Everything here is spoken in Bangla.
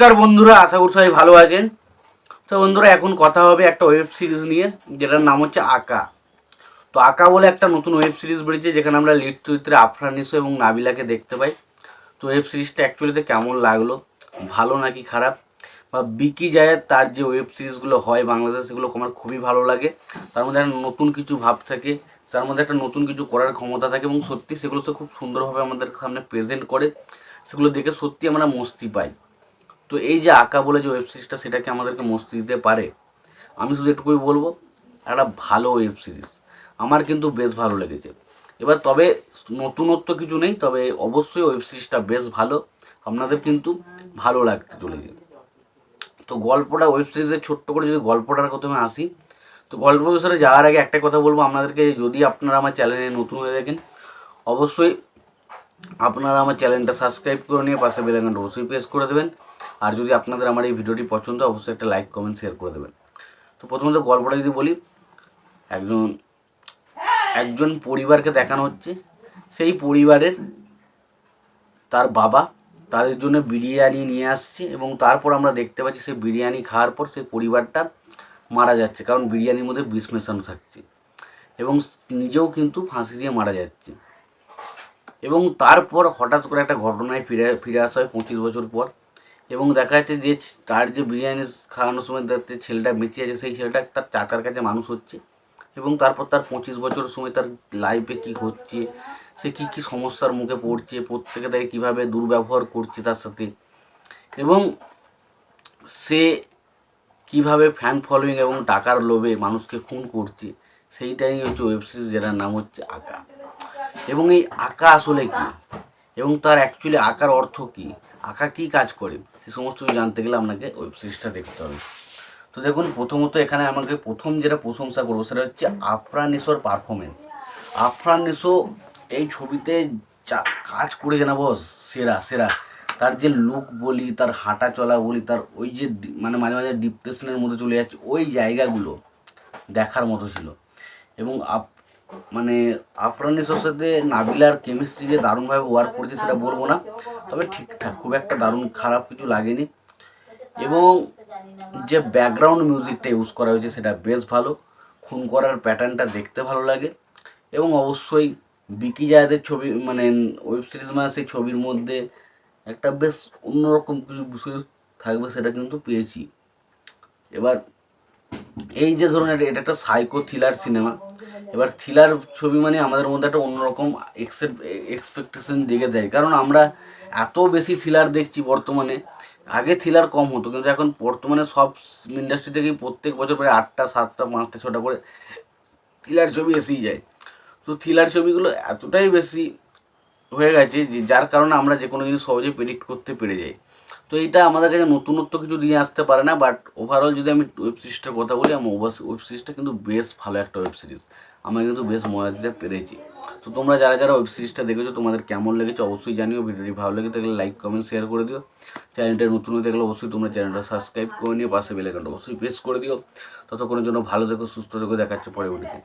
নমস্কার বন্ধুরা, আশা করি সবাই ভালো আছেন। তো বন্ধুরা, এখন কথা হবে একটা ওয়েব সিরিজ নিয়ে, যেটার নাম হচ্ছে আকা। তো আকা বলে একটা নতুন ওয়েব সিরিজ বেরিয়েছে, যেখানে আমরা লিড চরিত্রে আফরানিসো এবং নাবিলাকে দেখতে পাই। তো ওয়েব সিরিজটা অ্যাকচুয়ালিতে কেমন লাগল? ভালো নাকি খারাপ? বা বিকি যায় তার যে ওয়েব সিরিজগুলো হয় বাংলাদেশে, সেগুলো আমার খুবই ভালো লাগে। তার মধ্যে একটা নতুন কিছু ভাব থাকে, তার মধ্যে একটা নতুন কিছু করার ক্ষমতা থাকে এবং সত্যি সেগুলো তো খুব সুন্দরভাবে আমাদের সামনে প্রেজেন্ট করে। সেগুলো দেখে সত্যি আমরা মস্তি পাই। তো এই যে আঁকা বলে যে ওয়েব সিরিজটা সেটাকে আমাদেরকে মস্তি দিতে পারে, আমি শুধু এটুকুই বলব, একটা ভালো ওয়েব সিরিজ আমার কিন্তু বেশ ভালো লেগেছে। এবার তবে নতুনত্ব কিছু নেই, তবে অবশ্যই ওয়েব সিরিজটা বেশ ভালো, আপনাদের কিন্তু ভালো লাগতে চলেছে। তো গল্পটা ওয়েব সিরিজের ছোট্ট করে যদি গল্পটার কথা আমি আসি, তো গল্প বিষয়ে যাওয়ার আগে একটা কথা বলব আপনাদেরকে, যদি আপনারা আমার চ্যানেলে নতুন হয়ে দেখেন অবশ্যই আপনারা আমার চ্যানেলটা সাবস্ক্রাইব করে নিয়ে পাশে বেলাইকনটা অবশ্যই প্রেস করে দেবেন। আর যদি আপনাদের আমার এই ভিডিওটি পছন্দ অবশ্যই একটা লাইক কমেন্ট শেয়ার করে দেবেন। তো প্রথমত গল্পটা যদি বলি, একজন একজন পরিবারকে দেখানো হচ্ছে। সেই পরিবারের তার বাবা তাদের জন্য বিরিয়ানি নিয়ে আসছে এবং তারপর আমরা দেখতে পাচ্ছি সেই বিরিয়ানি খাওয়ার পর সেই পরিবারটা মারা যাচ্ছে, কারণ বিরিয়ানির মধ্যে বিষ মেশানো থাকছে এবং নিজেও কিন্তু ফাঁসি দিয়ে মারা যাচ্ছে। এবং তারপর হঠাৎ করে একটা ঘটনায় ফিরে ফিরে আসা হয় পঁচিশ বছর পর। এবং দেখা যাচ্ছে যে তার যে বিরিয়ানি খাওয়ানোর সময় দেখতে ছেলেটা বেঁচে আছে, সেই ছেলেটা তার চাচার কাছে মানুষ হচ্ছে এবং তারপর তার পঁচিশ বছর সময় তার লাইফে কী হচ্ছে, সে কী কী সমস্যার মুখে পড়ছে, প্রত্যেকে তাকে কীভাবে দুর্ব্যবহার করছে তার সাথে এবং সে কীভাবে ফ্যান ফলোয়িং এবং টাকার লোভে মানুষকে খুন করছে, সেইটাই হচ্ছে ওয়েব সিরিজ যেটার নাম হচ্ছে আঁকা। এবং এই আঁকা আসলে কি? এবং তার অ্যাকচুয়ালি আঁকার অর্থ কি? আঁকা কি কাজ করে? সে সমস্ত কিছু জানতে গেলে আপনাকে ওয়েব সিরিজটা দেখতে হবে। তো দেখুন, প্রথমত এখানে আমাকে প্রথম যেটা প্রশংসা করব সেটা হচ্ছে আফরানিসোর পারফরমেন্স আফরানিসো এই ছবিতে যা কাজ করেছে না বস সেরা সেরা। তার যে লুক বলি, তার হাঁটা চলা বলি, তার ওই যে মানে মাঝে মাঝে ডিপ্রেশনের মধ্যে চলে যাচ্ছে, ওই জায়গাগুলো দেখার মতো ছিল। এবং আপ মানে আফরানিসোর সাথে নাবিলার কেমিস্ট্রি যে দারুণভাবে ওয়ার্ক করেছে সেটা বলব না, তবে ঠিকঠাক, খুব একটা দারুণ খারাপ কিছু লাগেনি। এবং যে ব্যাকগ্রাউন্ড মিউজিকটা ইউজ করা হয়েছে সেটা বেশ ভালো, খুন করার প্যাটার্নটা দেখতে ভালো লাগে। এবং অবশ্যই বিকি জায়দের ছবি মানে ওয়েব সিরিজ মানে সেই ছবির মধ্যে একটা বেশ অন্যরকম কিছু বিষয় থাকবে সেটা কিন্তু পেয়েছি। এবার এই যে ধরুন, এটা একটা সাইকো থ্রিলার সিনেমা এবার থ্রিলার ছবি মানে আমাদের মধ্যে একটা অন্যরকম এক্সপেকটেশন জেগে দেয়। কারণ আমরা এত বেশি থ্রিলার দেখছি বর্তমানে। আগে থ্রিলার কম হতো, কিন্তু এখন বর্তমানে সব ইন্ডাস্ট্রি থেকেই প্রত্যেক বছর প্রায় আটটা, সাতটা, পাঁচটা, ছটা করে থ্রিলার ছবি এসেই যায়। তো থ্রিলার ছবিগুলো এতটাই বেশি হয়ে গেছে যে যার কারণে আমরা যে কোনো জিনিস সহজেই প্রেডিক্ট করতে পেরে যাই। তো এইটা আমাদের কাছে নতুনত্ব কিছু দিয়ে আসতে পারে না বাট ওভারঅল যদি আমি ওয়েব সিরিজটার কথা বলি আমার ওয়েব সিরিজটা কিন্তু বেশ ভালো একটা ওয়েব সিরিজ আমি কিন্তু বেশ মজা দিতে পেরেছি। তো তোমরা যারা যারা ওয়েব সিরিজটা দেখেছ, তোমাদের কেমন লেগেছে অবশ্যই জানিও। ভিডিওটি ভালো লেগে থাকলে লাইক কমেন্ট শেয়ার করে দিও। চ্যানেলটা নতুন হয়ে থাকলে অবশ্যই তোমরা চ্যানেলটা সাবস্ক্রাইব করে নিও। পাশে বেলাইকনটা অবশ্যই প্রেস করে দিও। ততক্ষণের জন্য ভালো থেকো, সুস্থ থেকো, দেখাচ্ছে পরবর্তীতে